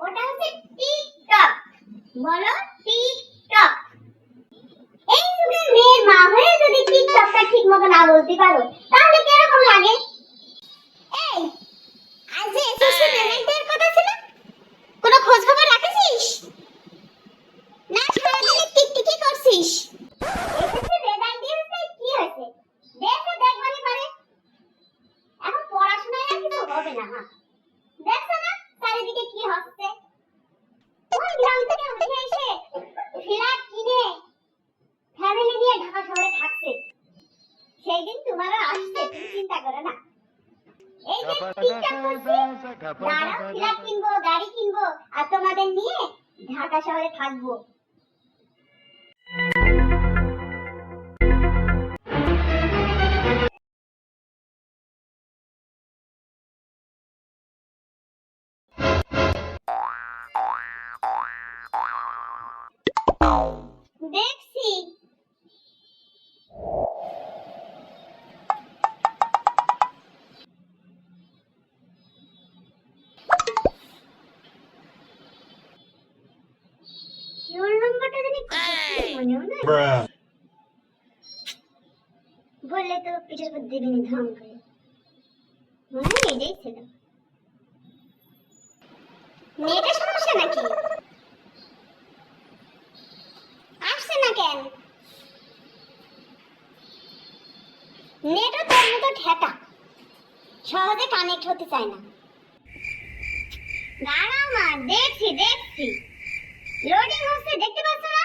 ওটা হচ্ছে টিকটক। বলো টিকটক। এই যুগের মেয়ের মা হয়ে যদি টিকটকটা ঠিক মতো না বলতে পারো তাহলে কীরকম লাগে এই আজ যে এসএসসি পেমেন্টের কথা ছিল কোনো খোঁজ খবর রাখিস না সারাদিনে টিকটিকি করছিস এসএসসি রেজাল্ট দিয়েছে কি হয়েছে দেখে দেখবারই পারে এখন পড়াশোনায় আর কিছু হবে না মা দেখছ না চারিদিকে কি হচ্ছে? কোন গ্রাম থেকে উঠে এসে ফ্ল্যাট কিনে ফ্যামিলি নিয়ে ঢাকা শহরে থাকছে। সেই দিন তোমারও আসছে তুমি চিন্তা করো না। এই যে টিকটক করছে দাঁড়াও ফ্ল্যাট কিনবো গাড়ি কিনবো আর তোমাদের নিয়ে ঢাকা শহরে থাকব। দেখছি। বললে তো পিঠের উপর দেবিনি ধাম করে। মনে হয় এটাই ছিল। মেয়েটা সমস্যা নাকি? ঠেকা সহজে কানেক্ট হতে চায় না। দাঁড়াও মা, দেখছি দেখছি। লোডিং হচ্ছে, দেখতে পাচ্ছ না?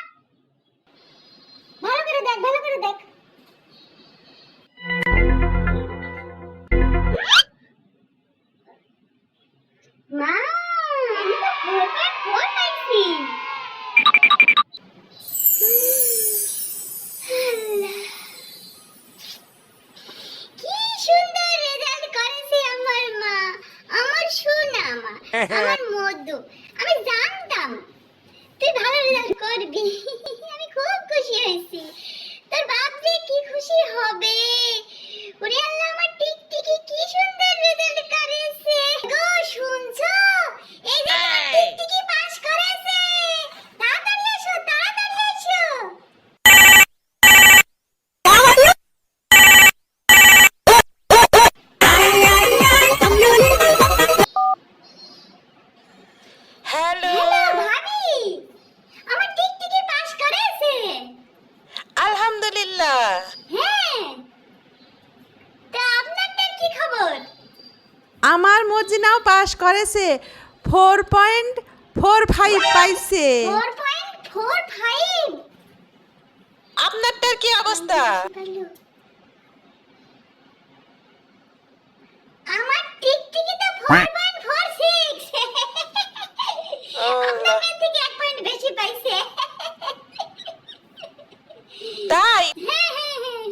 ভালো করে দেখ, ভালো করে দেখ। আমার মধু, আমি জানতাম। তুই ভালো রেজাল্ট করবি। আমি খুব খুশি হয়েছি। তোর বাপ যে কি খুশি হবে? ওরে আমার মর্জিনাও পাস করেছে। ফোর পয়েন্ট ফোর ফাইভ পাইছে। আপনারটার কি অবস্থা? আমার টিকটিকি তো ফোর পয়েন্ট ফোর সিক্স। আপনার থেকে এক পয়েন্ট বেশি পাইছে। তাই? হ্যাঁ হ্যাঁ হ্যাঁ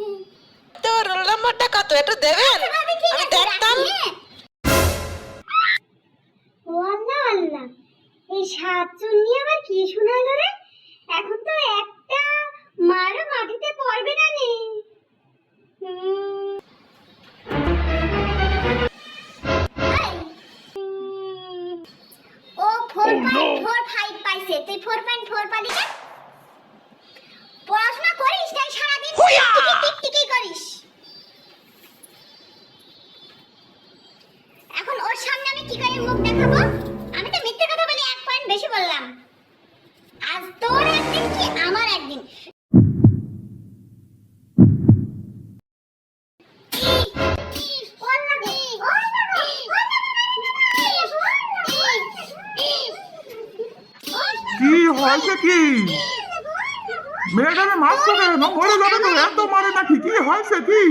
তো রোল নাম্বারটা কত? একটু দেবেন? এই সাতচুন্নি আবার কি শোনালো রে? এখন তো একটা মারও মাটিতে পড়বে না নে। ও ফোর পয়েন্ট ফোর ফাইভ পাইছে। তুই ফোর পয়েন্ট ফোর পালি না? পড়াশোনা করিস তাই সারাদিন? টিকটিকি করিস। এখন ওর সামনে আমি কি করে মুখ দেখাবো? কি হয়েছে কি? মেয়েটাকে মারছো কেন? মরে যাবে তো, এত মারে নাকি? কি হয়েছে কি?